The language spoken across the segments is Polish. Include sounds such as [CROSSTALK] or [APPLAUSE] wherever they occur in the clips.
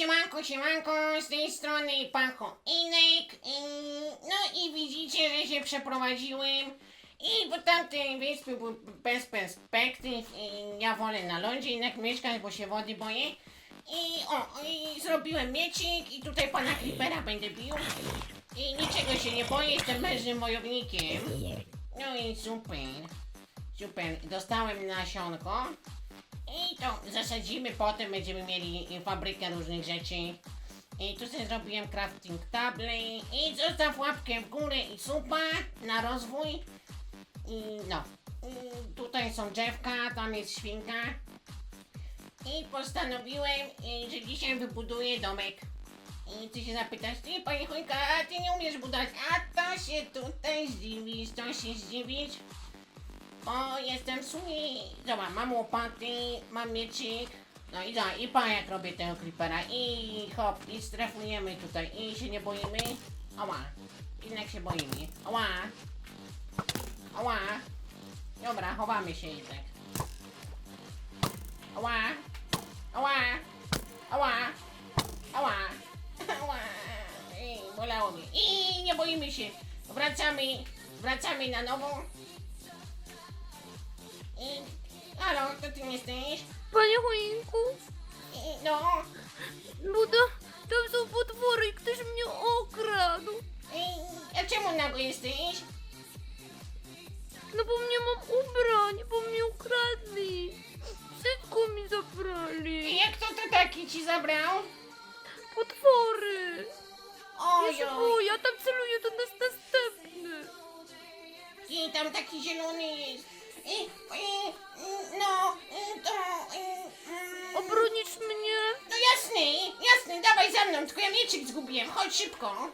siemanko, siemanko, z tej strony Pacho Inek. No i widzicie, że się przeprowadziłem. I bo tamte wyspy były bez perspektyw. I ja wolę na lądzie jednak mieszkać, bo się wody boję. I o, i zrobiłem miecik i tutaj pana Creepera będę bił. I niczego się nie boję, jestem mężnym wojownikiem. No i super. Super, dostałem nasionko. I to zasadzimy, potem będziemy mieli fabrykę różnych rzeczy. I tu sobie zrobiłem crafting table. I zostaw łapkę w górę i supa na rozwój. I no. I tutaj są drzewka, tam jest świnka. I postanowiłem, że dzisiaj wybuduję domek. I ty się zapytasz, ty panie Chojka, a ty nie umiesz budować. A to się tutaj zdziwisz, to się zdziwisz. O, jestem sumie. Zobacz, mam łopaty, mam mieczyk. No i da, i pa jak robię tego creepera. I hop, i strefujemy tutaj. I się nie boimy. Ała. Jednak się boimy. Ała. Ała. Dobra, chowamy się jednak. Ała. Ała. Ała. Ała. [LAUGHS] Ała. Ej, bolało mnie. I nie boimy się. Wracamy. Wracamy na nowo. Halo, to ty jesteś? Panie choinku, I, no. bo to, tam są potwory i ktoś mnie okradł. I, a czemu nago jesteś? No bo mnie mam ubrań, bo mnie ukradli. Wszystko mi I zabrali. jak to to taki ci zabrał? Potwory. Ja się Ojoj. boję, a tam celuję do nas następny. I tam taki zielony jest. No, to... Mm, Obronisz mnie? no jasny, jasny, dawaj za mną, tylko ja mieczyk zgubiłem, chodź szybko.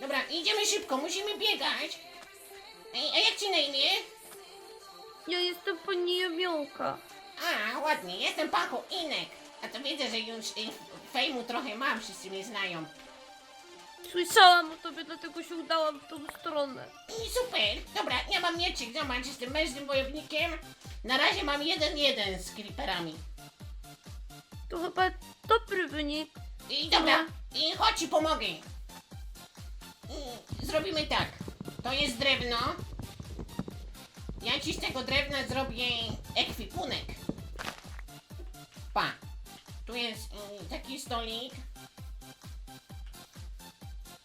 Dobra, idziemy szybko, musimy biegać. Ej, a jak ci na imię? Ja jestem pani Jemiołka. A, ładnie, jestem Pacho Inek. A to wiedzę, że już y, fejmu trochę mam, wszyscy mnie znają. Słyszałam o tobie, dlatego się udałam w tą stronę. I super, dobra, ja mam mieczyk, zobacz, jestem mężnym wojownikiem. Na razie mam jeden jeden z creeperami. To chyba dobry wynik. I dobra, i chodź ci pomogę. I zrobimy tak, to jest drewno. Ja ci z tego drewna zrobię ekwipunek. Pa, tu jest y, taki stolik.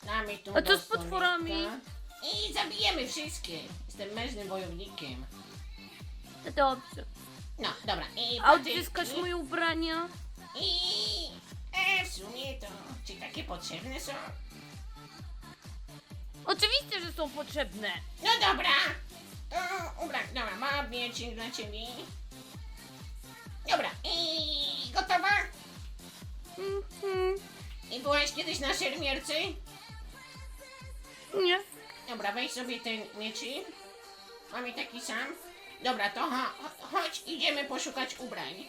Damy tu A co z potworami? stolika. I zabijemy wszystkie. Jestem mężnym wojownikiem. Dobrze. No, dobra. I A patyczki. odzyskasz moje ubrania? I e, w sumie to czy takie potrzebne są? Oczywiście, że są potrzebne. No dobra. To ubra, dobra, mam miecik dla ciebie. Dobra, i gotowa? Mhm. I byłaś kiedyś na szermierce? Nie. Dobra, weź sobie ten mieczyk. Mamy taki sam. Dobra, to cho, cho- chodź, idziemy poszukać ubrań.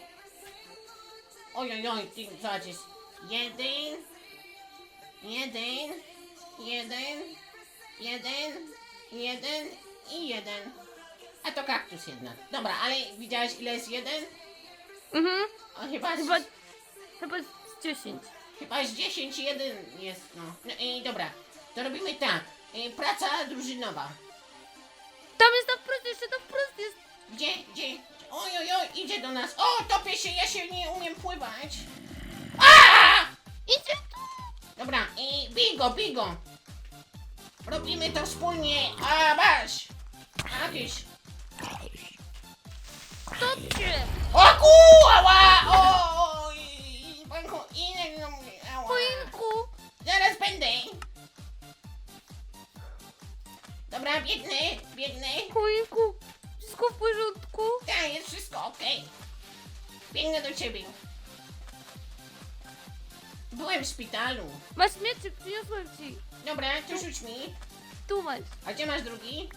Oj, oj, oj, ty, zobacz, jest jeden, jeden, jeden, jeden, jeden i jeden. A to kaktus jedna. Dobra, ale widziałeś ile jest jeden? Mhm. O, chyba, Chyba, z, chyba z 10. chyba z 10 jeden jest, no. no i dobra, to robimy tak. Y, Praca drużynowa. Tam jest na wprost, jeszcze na wprost jest. Gdzie, gdzie? Oj, oj, oj, idzie do nas. O, topię się, ja się nie umiem pływać. A! Idzie tu. Dobra, i bigo, bigo. Robimy to wspólnie. A, masz. A, tyś. Stopcie. O, ku, ała, o, panku, inek, no, ała. Choinku. Zaraz będę. Dobra, biegnę, biegnę. Choinku. Wszystko w porządku? Tak, jest wszystko okej. Biegnę do ciebie. Byłem w szpitalu. Masz mieczyk, przyniosłem ci. Dobra, to rzuć mi. Tu masz. A gdzie masz drugi?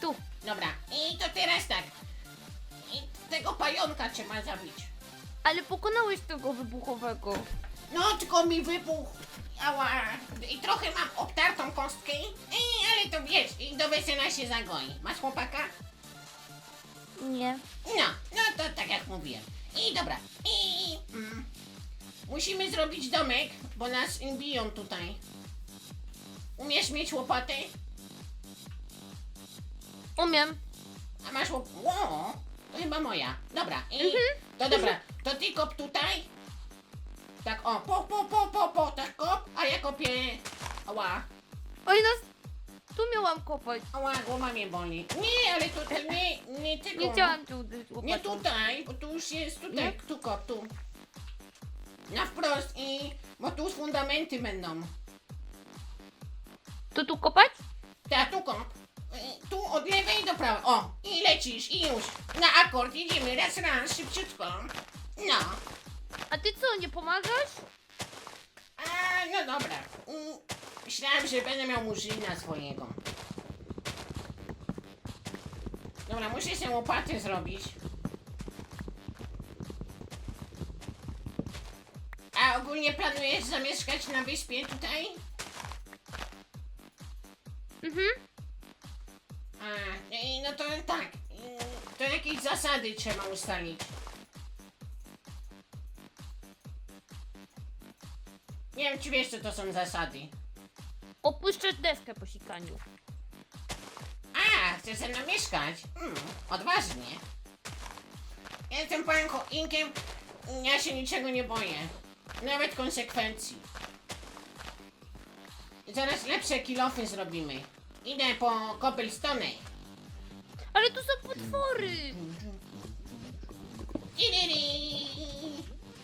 Tu. Dobra, i to teraz tak. I tego pająka trzeba zabić. Ale pokonałeś tego wybuchowego. No, tylko mi wybuchł. Ała. I trochę mam obtartą kostkę. Ej, ale to wiesz, i do wesela się zagoi. Masz chłopaka? Nie. No, no to tak jak mówiłem. I dobra. I... Mm, Musimy zrobić domek, bo nas biją tutaj. Umiesz mieć łopatę? Umiem. A masz łop... Ło, to chyba moja. Dobra, i... Mhm. To dobra, to ty kop tutaj. Tak, o, po, po, po, po, po, tak kop, a ja kopię... Ała, Oj, nas... Tu miałam kopać. ała, głowa mnie boli. Nie, ale to nie, nie tego. Nie chciałam uderzyć łopatą. Nie tutaj, bo tu już jest, tutaj, Jak? tu kop, tu. Na wprost i... Bo tu fundamenty będą. To tu kopać? Tak, tu kop. Tu od lewej do prawej. O, i lecisz, i już. Na akord jedziemy, raz, raz, szybciutko. No. A ty co, nie pomagasz? A, no dobra. Mm, Myślałem, że będę miał murzyna swojego. Dobra, muszę sobie łopatę zrobić. A ogólnie planujesz zamieszkać na wyspie tutaj? Mhm. A, i no to tak. mm, To jakieś zasady trzeba ustalić. Nie wiem, czy wiesz, co to są zasady. Opuszczasz deskę po sikaniu. A, chcesz ze mną mieszkać? Hmm, odważnie. Ja jestem panem Inkiem, ja się niczego nie boję. Nawet konsekwencji. Zaraz lepsze kilofy zrobimy. Idę po cobblestone. Ale tu są potwory! Tiriri,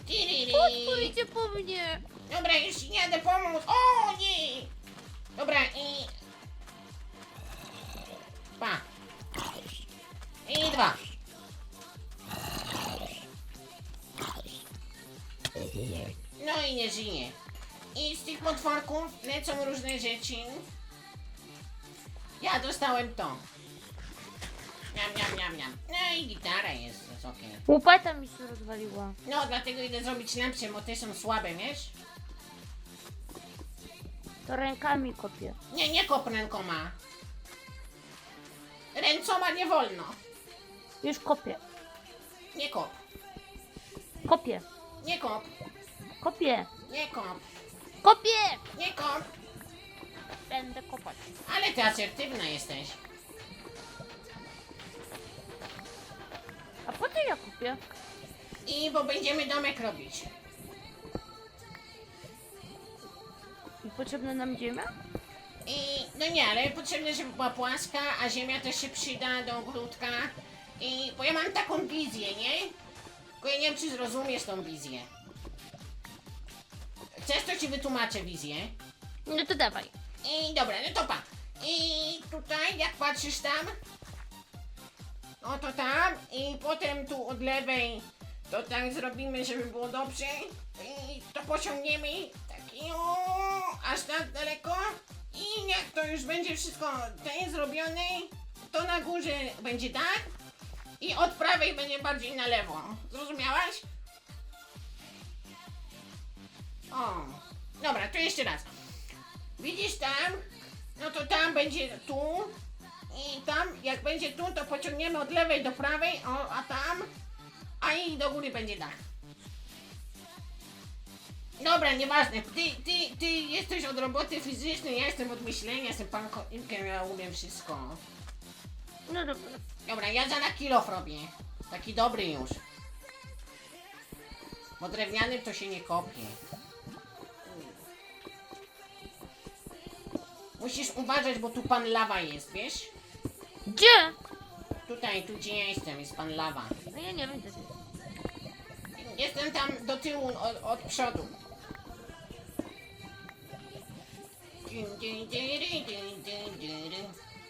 tiriri. Potwór idzie po mnie! Dobra, już ci jadę pomóc. O nie! Dobra i... Pa. I dwa. No i nie żyje. I z tych potworków lecą różne rzeczy. Ja dostałem to. Miam, miam, miam, miam. No i gitara jest, jest okej. Łopata mi się rozwaliła. No, dlatego idę zrobić lepsze, bo te są słabe, wiesz? To rękami kopię. Nie, nie kop rękoma. Ręcoma nie wolno. Już kopię. Nie kop. Kopię. Nie kop. Kopię. Nie kop. Kopię! Nie kop. Będę kopać. Ale ty asertywna jesteś. A po co ja kopię? I bo będziemy domek robić. Potrzebna nam ziemia? I no nie, ale potrzebne, żeby była płaska, a ziemia też się przyda do ogródka. I bo ja mam taką wizję, nie? Tylko ja nie wiem, czy zrozumiesz tą wizję. Chcesz, to ci wytłumaczę wizję. No to dawaj. I dobra, no to pa. I tutaj, jak patrzysz tam, no to tam, i potem tu od lewej, to tak zrobimy, żeby było dobrze. I to pociągniemy, taki o, aż tak daleko. I jak to już będzie wszystko ten zrobione, to na górze będzie tak. I od prawej będzie bardziej na lewo. Zrozumiałaś? O, dobra, to jeszcze raz. Widzisz tam? No to tam będzie tu. I tam, jak będzie tu, to pociągniemy od lewej do prawej, o, a tam, a i do góry będzie dach. Dobra, nieważne. Ty, ty, ty jesteś od roboty fizycznej, ja jestem od myślenia, jestem pankiem, ja umiem wszystko. No dobra. Dobra, ja za na kilof robię. Taki dobry już. Bo drewnianym to się nie kopie. Musisz uważać, bo tu pan lawa jest, wiesz? Gdzie? Tutaj, tu gdzie ja jestem, jest pan lawa. No ja nie wiem gdzie to jest. Jestem tam do tyłu, od, od przodu.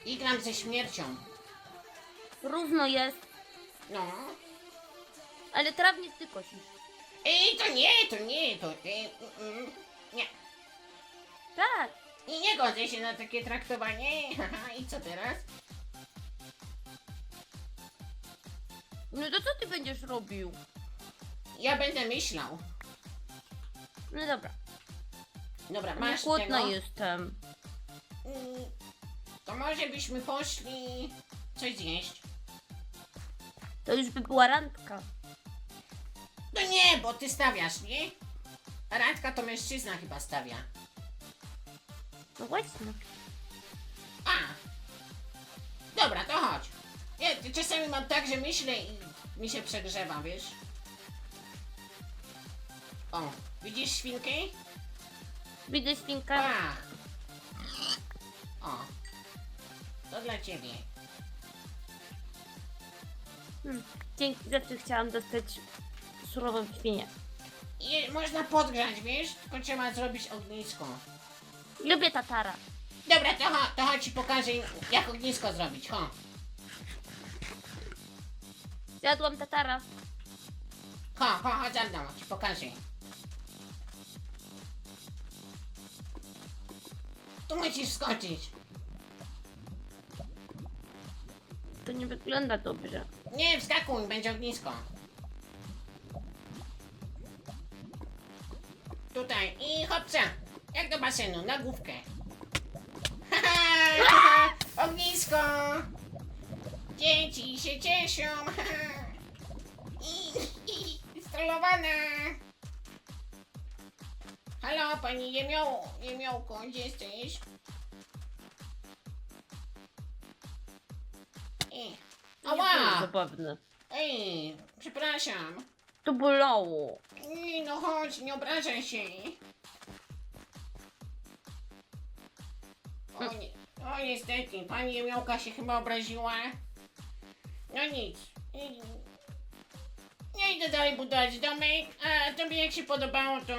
I gram ze śmiercią. Równo jest. No. Ale trawnik ty kosisz. Ej, to nie, to nie, to... Ej, mm, mm, nie. Tak. I nie godzę się na takie traktowanie. Haha, I co teraz? No to co ty będziesz robił? Ja będę myślał. No dobra. Dobra, masz Głodna tego. jestem. Mm, To może byśmy poszli coś zjeść. To już by była randka. No nie, bo ty stawiasz, nie? Radka to mężczyzna chyba stawia. No właśnie. A! Dobra, to chodź. Ja czasami mam tak, że myślę i mi się przegrzewa, wiesz? O, widzisz świnkę? Widzę świnkę. Ach! O, to dla ciebie. Hmm. Dzięki, zawsze chciałam dostać surową świnię. I można podgrzać, wiesz? Tylko trzeba zrobić ognisko. Lubię tatara. Dobra, to, cho- to chodź ci pokażę, jak ognisko zrobić, ho. Zjadłam tatara. Ho, ho, chodź za mną, ci pokażę. Tu musisz skoczyć. To nie wygląda dobrze. Nie, wskakuj, będzie ognisko. Tutaj i hopca, jak do basenu, na główkę. Haha, [LAUGHS] haha, ognisko! Dzieci się cieszą. [LAUGHS] I, i, i. Halo, pani jemioł, jemiołko, gdzie jesteś? Było ała! zabawne. Ej, przepraszam. To bolało. Nie, no chodź, nie obrażaj się. O, nie, o niestety, pani Jemiołka się chyba obraziła. No nic. I- Nie idę dalej budować domek, a tobie jak się podobało to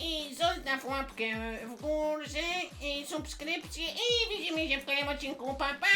i zostaw łapkę w górze i subskrypcję i widzimy się w kolejnym odcinku. Pa, pa!